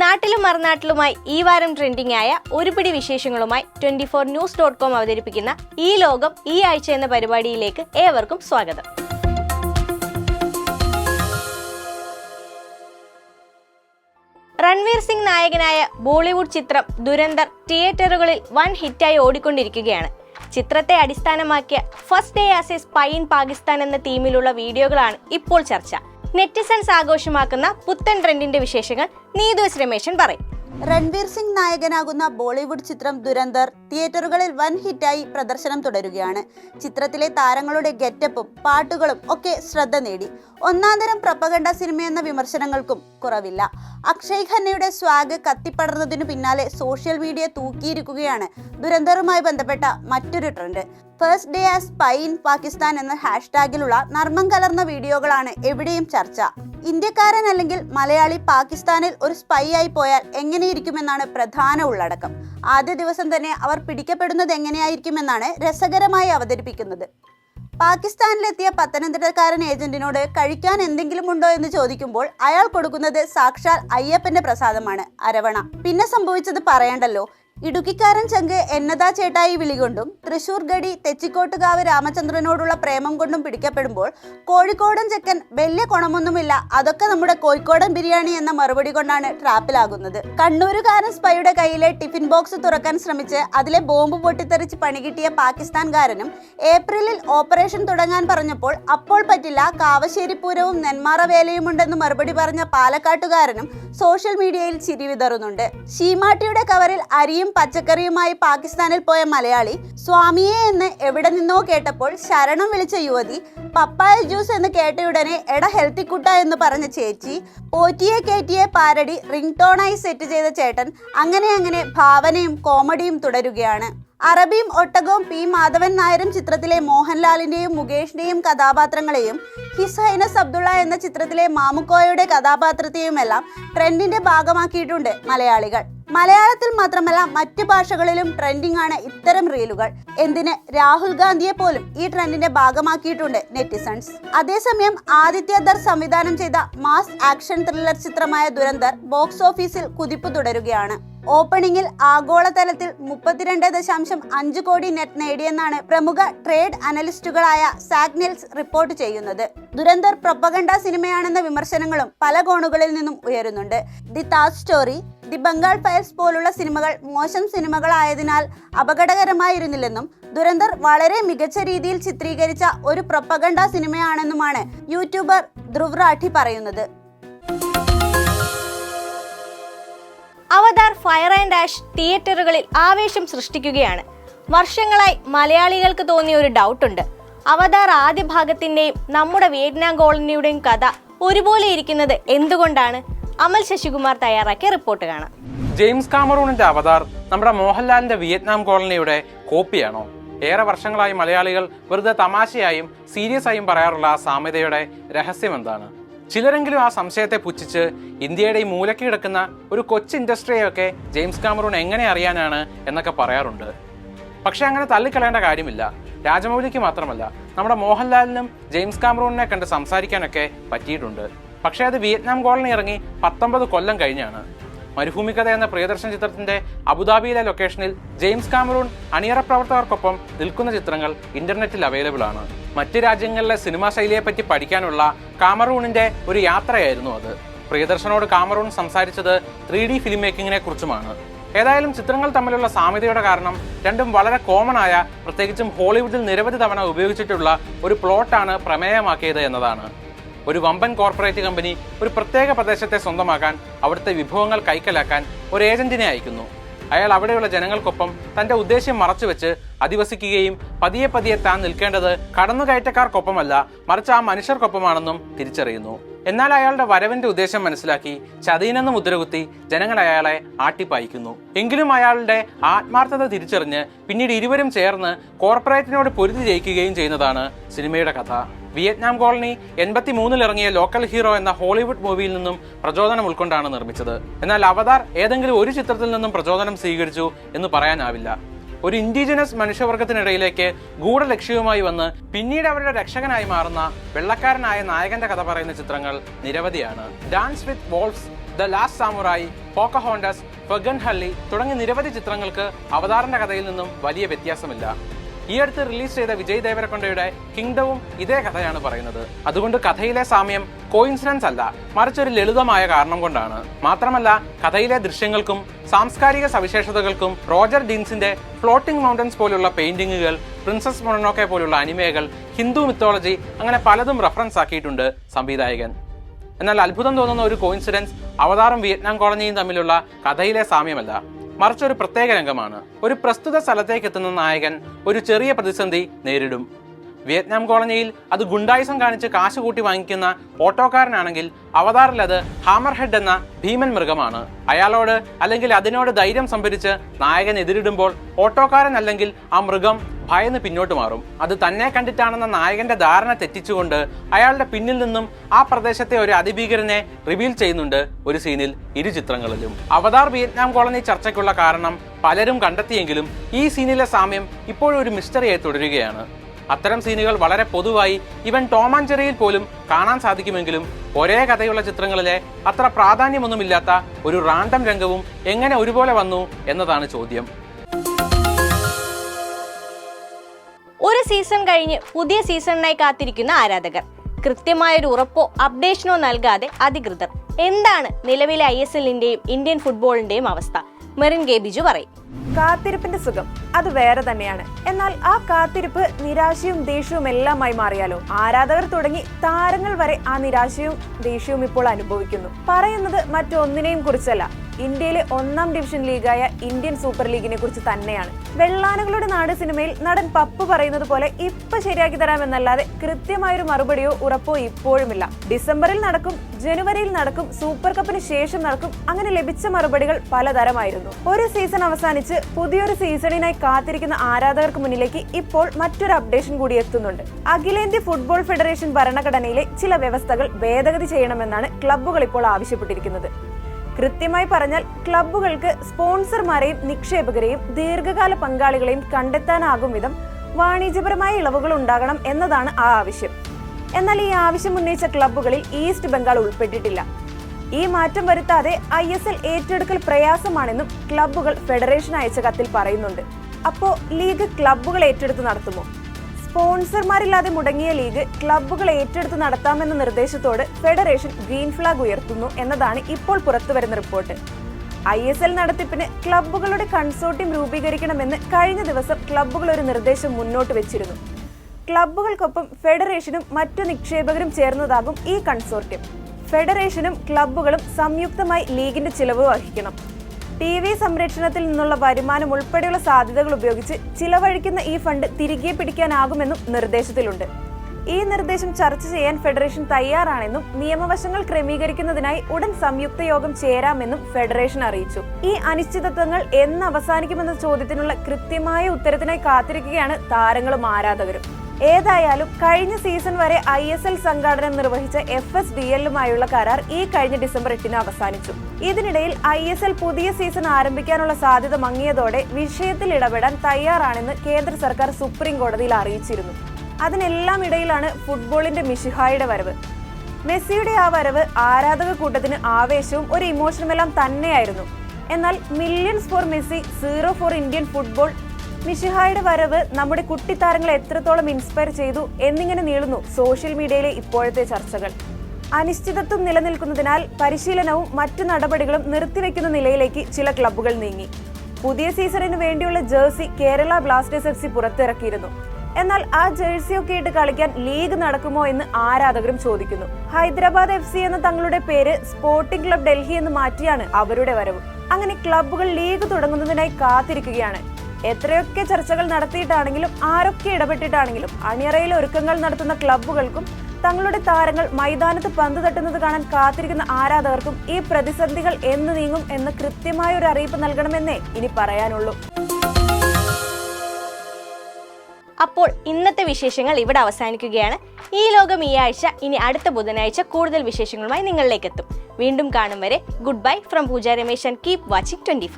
നാട്ടിലും മറുനാട്ടിലുമായി ഈ വാരം ട്രെൻഡിംഗ് ആയ ഒരുപിടി വിശേഷങ്ങളുമായി twenty four news dot com അവതരിപ്പിക്കുന്ന ഈ ലോകം ഈ ആഴ്ച എന്ന പരിപാടിയിലേക്ക് ഏവർക്കും സ്വാഗതം. റൺവീർ സിംഗ് നായകനായ ബോളിവുഡ് ചിത്രം ദുരന്തർ തിയേറ്ററുകളിൽ വൺ ഹിറ്റായി ഓടിക്കൊണ്ടിരിക്കുകയാണ്. ചിത്രത്തെ അടിസ്ഥാനമാക്കിയ first day as a spy in Pakistan എന്ന തീമിലുള്ള വീഡിയോകളാണ് ഇപ്പോൾ ചർച്ച. നെറ്റിസൺസ് ആഘോഷമാക്കുന്ന പുത്തൻ ട്രെൻഡിന്റെ വിശേഷങ്ങൾ നീതു രമേശൻ പറയും. രൺവീർ സിംഗ് നായകനാകുന്ന ബോളിവുഡ് ചിത്രം ദുരന്തർ തിയേറ്ററുകളിൽ വൻ ഹിറ്റായി പ്രദർശനം തുടരുകയാണ്. ചിത്രത്തിലെ താരങ്ങളുടെ ഗെറ്റപ്പും പാട്ടുകളും ഒക്കെ ശ്രദ്ധ നേടി. ഒന്നാന്തരം പ്രപ്പകണ്ട സിനിമയെന്ന വിമർശനങ്ങൾക്കും കുറവില്ല. അക്ഷയ് ഖന്നയുടെ സ്വാഗ് കത്തിപ്പടർന്നതിനു പിന്നാലെ സോഷ്യൽ മീഡിയ തൂക്കിയിരിക്കുകയാണ് ദുരന്തറുമായി ബന്ധപ്പെട്ട മറ്റൊരു trend. First day as spy in Pakistan എന്ന ഹാഷ്ടാഗിലുള്ള നർമ്മം കലർന്ന വീഡിയോകളാണ് എവിടെയും ചർച്ച. ഇന്ത്യക്കാരൻ അല്ലെങ്കിൽ മലയാളി പാകിസ്ഥാനിൽ ഒരു സ്പൈ ആയി പോയാൽ എങ്ങനെയിരിക്കുമെന്നാണ് പ്രധാന ഉള്ളടക്കം. ആദ്യ ദിവസം തന്നെ അവർ പിടിക്കപ്പെടുന്നത് എങ്ങനെയായിരിക്കുമെന്നാണ് രസകരമായി അവതരിപ്പിക്കുന്നത്. പാകിസ്ഥാനിലെത്തിയ പത്തനംതിട്ടക്കാരൻ ഏജന്റിനോട് കഴിക്കാൻ എന്തെങ്കിലും ഉണ്ടോ? എന്ന് ചോദിക്കുമ്പോൾ അയാൾ കൊടുക്കുന്നത് സാക്ഷാൽ അയ്യപ്പന്റെ പ്രസാദമാണ് അരവണ. പിന്നെ സംഭവിച്ചത് പറയണ്ടല്ലോ ഇടുക്കിക്കാരൻ ചങ്ക് എന്നതാ ചേട്ടായി വിളികൊണ്ടും തൃശൂർ ഗഡി തെച്ചിക്കോട്ടുകാവ് രാമചന്ദ്രനോടുള്ള പ്രേമം കൊണ്ടും പിടിക്കപ്പെടുമ്പോൾ കോഴിക്കോടൻ ചെക്കൻ വലിയ കുണമൊന്നുമില്ല. അതൊക്കെ നമ്മുടെ കോഴിക്കോടൻ ബിരിയാണി എന്ന മറുപടി കൊണ്ടാണ് ട്രാപ്പിലാകുന്നത്. കണ്ണൂരുകാരൻ സ്പൈയുടെ കയ്യിലെ ടിഫിൻ ബോക്സ് തുറക്കാൻ ശ്രമിച്ച് അതിലെ ബോംബ് പൊട്ടിത്തെറിച്ച് പണികിട്ടിയ പാകിസ്ഥാൻകാരനും ഏപ്രിലിൽ ഓപ്പറേഷൻ തുടങ്ങാൻ പറഞ്ഞപ്പോൾ അപ്പോൾ പറ്റില്ല കാവശ്ശേരി പൂരവും നെന്മാറ വേലയുമുണ്ടെന്ന് മറുപടി പറഞ്ഞ പാലക്കാട്ടുകാരനും സോഷ്യൽ മീഡിയയിൽ ചിരി വിതറുന്നുണ്ട്. ശീമാട്ടിയുടെ കവറിൽ അരിയും പച്ചക്കറിയുമായി പാകിസ്ഥാനിൽ പോയ മലയാളി സ്വാമിയെ എന്ന് എവിടെ നിന്നോ കേട്ടപ്പോൾ ശരണം വിളിച്ച യുവതി പപ്പായ ജ്യൂസ് എന്ന് കേട്ടയുടനെ എട ഹെൽത്തി കുട്ട എന്ന് പറഞ്ഞ ചേച്ചി പോറ്റിയെ കേറ്റിയെ പാരടി റിംഗ് ടോണായി സെറ്റ് ചെയ്ത ചേട്ടൻ അങ്ങനെ അങ്ങനെ ഭാവനയും കോമഡിയും തുടരുകയാണ്. അറബിയും ഒട്ടകവും പി. മാധവൻ നായരും ചിത്രത്തിലെ മോഹൻലാലിന്റെയും മുകേഷിന്റെയും കഥാപാത്രങ്ങളെയും ഹിസ് ഹൈനസ് അബ്ദുള്ള എന്ന ചിത്രത്തിലെ മാമുക്കോയുടെ കഥാപാത്രത്തെയുമെല്ലാം ട്രെൻഡിന്റെ ഭാഗമാക്കിയിട്ടുണ്ട് മലയാളികൾ. മലയാളത്തിൽ മാത്രമല്ല മറ്റു ഭാഷകളിലും ട്രെൻഡിംഗ് ആണ് ഇത്തരം റീലുകൾ. എന്തിന്? രാഹുൽ ഗാന്ധിയെ പോലും ഈ ട്രെൻഡിന്റെ ഭാഗമാക്കിയിട്ടുണ്ട് നെറ്റിസൺസ് അതേസമയം ആദിത്യ ദർ സംവിധാനം ചെയ്ത മാസ് ആക്ഷൻ ത്രില്ലർ ചിത്രമായ ദുരന്തർ ബോക്സ് ഓഫീസിൽ കുതിപ്പ് തുടരുകയാണ്. ഓപ്പണിംഗിൽ ആഗോളതലത്തിൽ മുപ്പത്തിരണ്ട് ദശാംശം അഞ്ച് കോടി നെറ്റ് നേടിയെന്നാണ് പ്രമുഖ ട്രേഡ് അനലിസ്റ്റുകളായ സാഗ്നിൽസ് റിപ്പോർട്ട് ചെയ്യുന്നത്. ദുരന്തർ പ്രൊപ്പഗണ്ട സിനിമയാണെന്ന വിമർശനങ്ങളും പല കോണുകളിൽ നിന്നും ഉയരുന്നുണ്ട്. The Taj story the Bengal files പോലുള്ള സിനിമകൾ മോശം സിനിമകളായതിനാൽ അപകടകരമായിരുന്നില്ലെന്നും ദുരന്തർ വളരെ മികച്ച രീതിയിൽ ചിത്രീകരിച്ച ഒരു പ്രൊപ്പഗണ്ട സിനിമയാണെന്നുമാണ് യൂട്യൂബർ ധ്രുവ് റാഠി പറയുന്നത്. അവതാർ ഫയർ ആൻഡ് ആഷ് തിയേറ്ററുകളിൽ ആവേശം സൃഷ്ടിക്കുകയാണ്. വർഷങ്ങളായി മലയാളികൾക്ക് തോന്നിയ ഒരു ഡൗട്ടുണ്ട് അവതാർ ആദ്യ ഭാഗത്തിന്റെയും നമ്മുടെ വിയറ്റ്നാം കോളനിയുടെയും കഥ ഒരുപോലെ ഇരിക്കുന്നത് എന്തുകൊണ്ടാണ്? അമൽ ശശികുമാർ തയ്യാറാക്കിയ റിപ്പോർട്ട് കാണാം. ജെയിംസ് കാമറൂണിന്റെ അവതാർ നമ്മുടെ മോഹൻലാലിന്റെ വിയറ്റ്നാം കോളനിയുടെ കോപ്പിയാണോ? ഏറെ വർഷങ്ങളായി മലയാളികൾ വെറുതെ തമാശയായും സീരിയസ് ആയും പറയാറുള്ള ആ സാമ്യതയുടെ രഹസ്യം എന്താണ്? ചിലരെങ്കിലും ആ സംശയത്തെ പുച്ഛിച്ച് ഇന്ത്യയുടെ ഈ മൂലയ്ക്ക് കിടക്കുന്ന ഒരു കൊച്ചു ഇൻഡസ്ട്രിയൊക്കെ ജെയിംസ് കാമറൂൺ എങ്ങനെ അറിയാനാണ് എന്നൊക്കെ പറയാറുണ്ട്. പക്ഷെ അങ്ങനെ തള്ളിക്കളയേണ്ട കാര്യമില്ല. രാജമൗലിക്ക് മാത്രമല്ല നമ്മുടെ മോഹൻലാലിനും ജെയിംസ് കാമറൂണിനെ കണ്ട് സംസാരിക്കാനൊക്കെ പറ്റിയിട്ടുണ്ട്. പക്ഷേ അത് വിയറ്റ്നാം കോളനി ഇറങ്ങി പത്തൊമ്പത് കൊല്ലം കഴിഞ്ഞാണ്. മരുഭൂമി കഥ എന്ന പ്രിയദർശൻ ചിത്രത്തിന്റെ അബുദാബിയിലെ ലൊക്കേഷനിൽ ജെയിംസ് കാമറൂൺ അണിയറ പ്രവർത്തകർക്കൊപ്പം നിൽക്കുന്ന ചിത്രങ്ങൾ ഇന്റർനെറ്റിൽ അവൈലബിൾ ആണ്. മറ്റ് രാജ്യങ്ങളിലെ സിനിമാ ശൈലിയെപ്പറ്റി പഠിക്കാനുള്ള കാമറൂണിന്റെ ഒരു യാത്രയായിരുന്നു അത്. പ്രിയദർശനോട് കാമറൂൺ സംസാരിച്ചത് ത്രീ ഡി ഫിലിം മേക്കിങ്ങിനെ കുറിച്ചുമാണ്. ഏതായാലും ചിത്രങ്ങൾ തമ്മിലുള്ള സാമ്യതയുടെ കാരണം രണ്ടും വളരെ കോമൺ ആയ പ്രത്യേകിച്ചും ഹോളിവുഡിൽ നിരവധി തവണ ഉപയോഗിച്ചിട്ടുള്ള ഒരു പ്ലോട്ടാണ് പ്രമേയമാക്കിയത് എന്നതാണ്. ഒരു വമ്പൻ കോർപ്പറേറ്റ് കമ്പനി ഒരു പ്രത്യേക പ്രദേശത്തെ സ്വന്തമാക്കാൻ അവിടുത്തെ വിഭവങ്ങൾ കൈക്കലാക്കാൻ ഒരു ഏജന്റിനെ അയക്കുന്നു. അയാൾ അവിടെയുള്ള ജനങ്ങൾക്കൊപ്പം തന്റെ ഉദ്ദേശ്യം മറച്ചുവെച്ച് അധിവസിക്കുകയും പതിയെ പതിയെ താൻ നിൽക്കേണ്ടത് കടന്നുകയറ്റക്കാർക്കൊപ്പമല്ല മറിച്ച് ആ മനുഷ്യർക്കൊപ്പമാണെന്നും തിരിച്ചറിയുന്നു. എന്നാൽ അയാളുടെ വരവിന്റെ ഉദ്ദേശം മനസ്സിലാക്കി ചതീനെന്ന് മുദ്രകുത്തി ജനങ്ങൾ അയാളെ ആട്ടിപ്പായിക്കുന്നു. എങ്കിലും അയാളുടെ ആത്മാർത്ഥത തിരിച്ചറിഞ്ഞ് പിന്നീട് ഇരുവരും ചേർന്ന് കോർപ്പറേറ്റിനോട് പൊരുതി ജയിക്കുകയും ചെയ്യുന്നതാണ് സിനിമയുടെ കഥ. വിയറ്റ്നാം കോളനി എൺപത്തി മൂന്നിൽ ഇറങ്ങിയ ലോക്കൽ ഹീറോ എന്ന ഹോളിവുഡ് മൂവിയിൽ നിന്നും പ്രചോദനം ഉൾക്കൊണ്ടാണ് നിർമ്മിച്ചത്. എന്നാൽ അവതാർ ഏതെങ്കിലും ഒരു ചിത്രത്തിൽ നിന്നും പ്രചോദനം സ്വീകരിച്ചു എന്ന് പറയാനാവില്ല. ഒരു ഇൻഡിജിനസ് മനുഷ്യവർഗത്തിനിടയിലേക്ക് ഗൂഢലക്ഷ്യവുമായി വന്ന് പിന്നീട് അവരുടെ രക്ഷകനായി മാറുന്ന വെള്ളക്കാരനായ നായകന്റെ കഥ പറയുന്ന ചിത്രങ്ങൾ നിരവധിയാണ്. Dance with wolves the last samurai Pocahontas FernGully തുടങ്ങിയ നിരവധി ചിത്രങ്ങൾക്ക് അവതാറിന്റെ കഥയിൽ നിന്നും വലിയ വ്യത്യാസമില്ല. ഈ അടുത്ത് റിലീസ് ചെയ്ത വിജയ് ദേവരക്കൊണ്ടയുടെ കിങ്ഡവും ഇതേ കഥയാണ് പറയുന്നത്. അതുകൊണ്ട് കഥയിലെ സാമ്യം കോയിൻസിഡൻസ് അല്ല മറിച്ചൊരു ലളിതമായ കാരണം കൊണ്ടാണ്. മാത്രമല്ല കഥയിലെ ദൃശ്യങ്ങൾക്കും സാംസ്കാരിക സവിശേഷതകൾക്കും റോജർ ഡീൻസിന്റെ ഫ്ലോട്ടിംഗ് മൗണ്ടൻസ് പോലുള്ള പെയിന്റിങ്ങുകൾ പ്രിൻസസ് മൊണോക്കെ പോലുള്ള അനിമേകൾ ഹിന്ദു മിത്തോളജി അങ്ങനെ പലതും റെഫറൻസ് ആക്കിയിട്ടുണ്ട് സംവിധായകൻ. എന്നാൽ അത്ഭുതം തോന്നുന്ന ഒരു കോയിൻസിഡൻസ് അവതാറും വിയറ്റ്നാം കോളനിയും തമ്മിലുള്ള കഥയിലെ സാമ്യമല്ല. മറിച്ച് ഒരു പ്രത്യേക രംഗമാണ്. ഒരു പ്രസ്തുത സ്ഥലത്തേക്ക് എത്തുന്ന നായകൻ ഒരു ചെറിയ പ്രതിസന്ധി നേരിടും. വിയറ്റ്നാം കോളനിയിൽ അത് ഗുണ്ടായിസം കാണിച്ച് കാശ് കൂട്ടി വാങ്ങിക്കുന്ന ഓട്ടോക്കാരനാണെങ്കിൽ അവതാറിൽ അത് ഹാമർ ഹെഡ് എന്ന ഭീമൻ മൃഗമാണ്. അയാളോട് അല്ലെങ്കിൽ അതിനോട് ധൈര്യം സംഭരിച്ച് നായകൻ എതിരിടുമ്പോൾ ഓട്ടോക്കാരൻ അല്ലെങ്കിൽ ആ മൃഗം ഭയന്ന് പിന്നോട്ട് മാറും. അത് തന്നെ കണ്ടിട്ടാണെന്ന നായകന്റെ ധാരണ തെറ്റിച്ചുകൊണ്ട് അയാളുടെ പിന്നിൽ നിന്നും ആ പ്രദേശത്തെ ഒരു അതിഭീകരനെ റിവീൽ ചെയ്യുന്നുണ്ട് ഒരു സീനിൽ ഇരു ചിത്രങ്ങളിലും. അവതാർ വിയറ്റ്നാം കോളനി ചർച്ചയ്ക്കുള്ള കാരണം പലരും കണ്ടെത്തിയെങ്കിലും ഈ സീനിലെ സാമ്യം ഇപ്പോഴും ഒരു മിസ്റ്ററിയായി തുടരുകയാണ്. അത്തരം സീനുകൾ വളരെ പൊതുവായി ഇവൻ ടോമാഞ്ചെറിയിൽ പോലും കാണാൻ സാധിക്കുമെങ്കിലും ഒരേ കഥയുള്ള ചിത്രങ്ങളിലെ അത്ര പ്രാധാന്യമൊന്നുമില്ലാത്ത ഒരു റാൻഡം രംഗവും എങ്ങനെ ഒരുപോലെ വന്നു എന്നതാണ് ചോദ്യം. ഒരു സീസൺ കഴിഞ്ഞ് പുതിയ സീസണിനായി കാത്തിരിക്കുന്ന ആരാധകർ. കൃത്യമായൊരു ഉറപ്പോ അപ്ഡേഷനോ നൽകാതെ അധികൃതർ. എന്താണ് നിലവിലെ ഐ എസ് എല്ലിന്റെയും ഇന്ത്യൻ ഫുട്ബോളിന്റെയും അവസ്ഥ? മെറിൻ ഗേ ബിജു പറയും. കാത്തിരിപ്പിന്റെ സുഖം അത് വേറെ തന്നെയാണ്. എന്നാൽ ആ കാത്തിരിപ്പ് നിരാശയും ദേഷ്യവും എല്ലാമായി മാറിയാലോ? ആരാധകർ തുടങ്ങി താരങ്ങൾ വരെ ആ നിരാശയും ദേഷ്യവും ഇപ്പോൾ അനുഭവിക്കുന്നു. പറയുന്നത് മറ്റൊന്നിനെയും കുറിച്ചല്ല. ഇന്ത്യയിലെ ഒന്നാം ഡിവിഷൻ ലീഗായ ഇന്ത്യൻ സൂപ്പർ ലീഗിനെ കുറിച്ച് തന്നെയാണ്. വെള്ളാനകളുടെ നാട് സിനിമയിൽ നടൻ പപ്പു പറയുന്നത് പോലെ ഇപ്പൊ ശരിയാക്കി തരാമെന്നല്ലാതെ കൃത്യമായൊരു മറുപടിയോ ഉറപ്പോ ഇപ്പോഴുമില്ല. ഡിസംബറിൽ നടക്കും ജനുവരിയിൽ നടക്കും സൂപ്പർ കപ്പിന് ശേഷം നടക്കും അങ്ങനെ ലഭിച്ച മറുപടികൾ പലതരമായിരുന്നു. ഒരു സീസൺ അവസാനിച്ച് പുതിയൊരു സീസണിനായി കാത്തിരിക്കുന്ന ആരാധകർക്ക് മുന്നിലേക്ക് ഇപ്പോൾ മറ്റൊരു അപ്ഡേഷൻ കൂടി എത്തുന്നുണ്ട്. അഖിലേന്ത്യ ഫുട്ബോൾ ഫെഡറേഷൻ ഭരണഘടനയിലെ ചില വ്യവസ്ഥകൾ ഭേദഗതി ചെയ്യണമെന്നാണ് ക്ലബ്ബുകൾ ഇപ്പോൾ ആവശ്യപ്പെട്ടിരിക്കുന്നത്. കൃത്യമായി പറഞ്ഞാൽ ക്ലബ്ബുകൾക്ക് സ്പോൺസർമാരെയും നിക്ഷേപകരെയും ദീർഘകാല പങ്കാളികളെയും കണ്ടെത്താനാകും വിധം വാണിജ്യപരമായ ഇളവുകൾ ഉണ്ടാകണം എന്നതാണ് ആ ആവശ്യം. എന്നാൽ ഈ ആവശ്യം ഉന്നയിച്ച ക്ലബ്ബുകളിൽ ഈസ്റ്റ് ബംഗാൾ ഉൾപ്പെട്ടിട്ടില്ല. ഈ മാറ്റം വരുത്താതെ ഐ എസ് എൽ ഏറ്റെടുക്കൽ പ്രയാസമാണെന്നും ക്ലബ്ബുകൾ ഫെഡറേഷൻ അയച്ച കത്തിൽ പറയുന്നുണ്ട്. അപ്പോ ലീഗ് ക്ലബ്ബുകൾ ഏറ്റെടുത്ത് നടത്തുമോ? സ്പോൺസർമാരില്ലാതെ മുടങ്ങിയ ലീഗ് ക്ലബ്ബുകൾ ഏറ്റെടുത്ത് നടത്താമെന്ന നിർദ്ദേശത്തോട് ഫെഡറേഷൻ ഗ്രീൻ ഫ്ലാഗ് ഉയർത്തുന്നു എന്നതാണ് ഇപ്പോൾ പുറത്തുവരുന്ന റിപ്പോർട്ട്. ഐ എസ് എൽ നടത്തിപ്പിന് ക്ലബ്ബുകളുടെ കൺസോർട്ടിയം രൂപീകരിക്കണമെന്ന് കഴിഞ്ഞ ദിവസം ക്ലബ്ബുകൾ ഒരു നിർദ്ദേശം മുന്നോട്ട് വെച്ചിരുന്നു. ക്ലബ്ബുകൾക്കൊപ്പം ഫെഡറേഷനും മറ്റു നിക്ഷേപകരും ചേർന്നതാകും ഈ കൺസോർട്ടിയം. ഫെഡറേഷനും ക്ലബ്ബുകളും സംയുക്തമായി ലീഗിന്റെ ചിലവ് വഹിക്കണം. ടി വി സംരക്ഷണത്തിൽ നിന്നുള്ള വരുമാനം ഉൾപ്പെടെയുള്ള സാധ്യതകൾ ഉപയോഗിച്ച് ചിലവഴിക്കുന്ന ഈ ഫണ്ട് തിരികെ പിടിക്കാനാകുമെന്നും നിർദ്ദേശത്തിലുണ്ട്. ഈ നിർദ്ദേശം ചർച്ച ചെയ്യാൻ ഫെഡറേഷൻ തയ്യാറാണെന്നും നിയമവശങ്ങൾ ക്രമീകരിക്കുന്നതിനായി ഉടൻ സംയുക്ത യോഗം ചേരാമെന്നും ഫെഡറേഷൻ അറിയിച്ചു. ഈ അനിശ്ചിതത്വങ്ങൾ എന്ന് അവസാനിക്കുമെന്ന ചോദ്യത്തിനുള്ള കൃത്യമായ ഉത്തരത്തിനായി കാത്തിരിക്കുകയാണ് താരങ്ങളും ആരാധകരും. ഏതായാലും കഴിഞ്ഞ സീസൺ വരെ ഐ എസ് എൽ സംഘാടനം നിർവഹിച്ച എഫ് എസ് ഡി എല്ലുമായുള്ള കരാർ ഈ കഴിഞ്ഞ ഡിസംബർ എട്ടിന് അവസാനിച്ചു. ഇതിനിടയിൽ ഐ എസ് എൽ പുതിയ സീസൺ ആരംഭിക്കാനുള്ള സാധ്യത മങ്ങിയതോടെ വിഷയത്തിൽ ഇടപെടാൻ തയ്യാറാണെന്ന് കേന്ദ്ര സർക്കാർ സുപ്രീം കോടതിയിൽ അറിയിച്ചിരുന്നു. അതിനെല്ലാം ഇടയിലാണ് ഫുട്ബോളിന്റെ മിഷിഹായുടെ വരവ്. മെസ്സിയുടെ ആ വരവ് ആരാധക കൂട്ടത്തിന് ആവേശവും ഒരു ഇമോഷനുമെല്ലാം തന്നെയായിരുന്നു. എന്നാൽ millions for Messi zero for Indian football മിഷിഹായുടെ വരവ് നമ്മുടെ കുട്ടി താരങ്ങളെ എത്രത്തോളം ഇൻസ്പയർ ചെയ്തു എന്നിങ്ങനെ നീളുന്നു സോഷ്യൽ മീഡിയയിലെ ഇപ്പോഴത്തെ ചർച്ചകൾ. അനിശ്ചിതത്വം നിലനിൽക്കുന്നതിനാൽ പരിശീലനവും മറ്റു നടപടികളും നിർത്തിവെക്കുന്ന നിലയിലേക്ക് ചില ക്ലബ്ബുകൾ നീങ്ങി. പുതിയ സീസണിന് വേണ്ടിയുള്ള jersey Kerala Blasters F C പുറത്തിറക്കിയിരുന്നു. എന്നാൽ ആ ജേഴ്സിയൊക്കെ ഇട്ട് കളിക്കാൻ ലീഗ് നടക്കുമോ എന്ന് ആരാധകരും ചോദിക്കുന്നു. ഹൈദരാബാദ് എഫ് സി എന്ന തങ്ങളുടെ പേര് സ്പോർട്ടിംഗ് ക്ലബ് ഡൽഹി എന്ന് മാറ്റിയാണ് അവരുടെ വരവ്. അങ്ങനെ ക്ലബ്ബുകൾ ലീഗ് തുടങ്ങുന്നതിനായി കാത്തിരിക്കുകയാണ്. എത്രയൊക്കെ ചർച്ചകൾ നടത്തിയിട്ടാണെങ്കിലും ആരൊക്കെ ഇടപെട്ടിട്ടാണെങ്കിലും അണിയറയിൽ ഒരുക്കങ്ങൾ നടത്തുന്ന ക്ലബ്ബുകൾക്കും തങ്ങളുടെ താരങ്ങൾ മൈതാനത്ത് പന്ത് തട്ടുന്നത് കാണാൻ കാത്തിരിക്കുന്ന ആരാധകർക്കും ഈ പ്രതിസന്ധികൾ എന്ന് നീങ്ങും എന്ന് കൃത്യമായ ഒരു അറിയിപ്പ് നൽകണമെന്നേ ഇനി പറയാനുള്ളൂ. അപ്പോൾ ഇന്നത്തെ വിശേഷങ്ങൾ ഇവിടെ അവസാനിക്കുകയാണ്. ഈ ലോകം ഈ ആഴ്ച ഇനി അടുത്ത ബുധനാഴ്ച കൂടുതൽ വിശേഷങ്ങളുമായി നിങ്ങളിലേക്ക് എത്തും വീണ്ടും കാണും വരെ good bye from Pooja Ramesh and keep watching twenty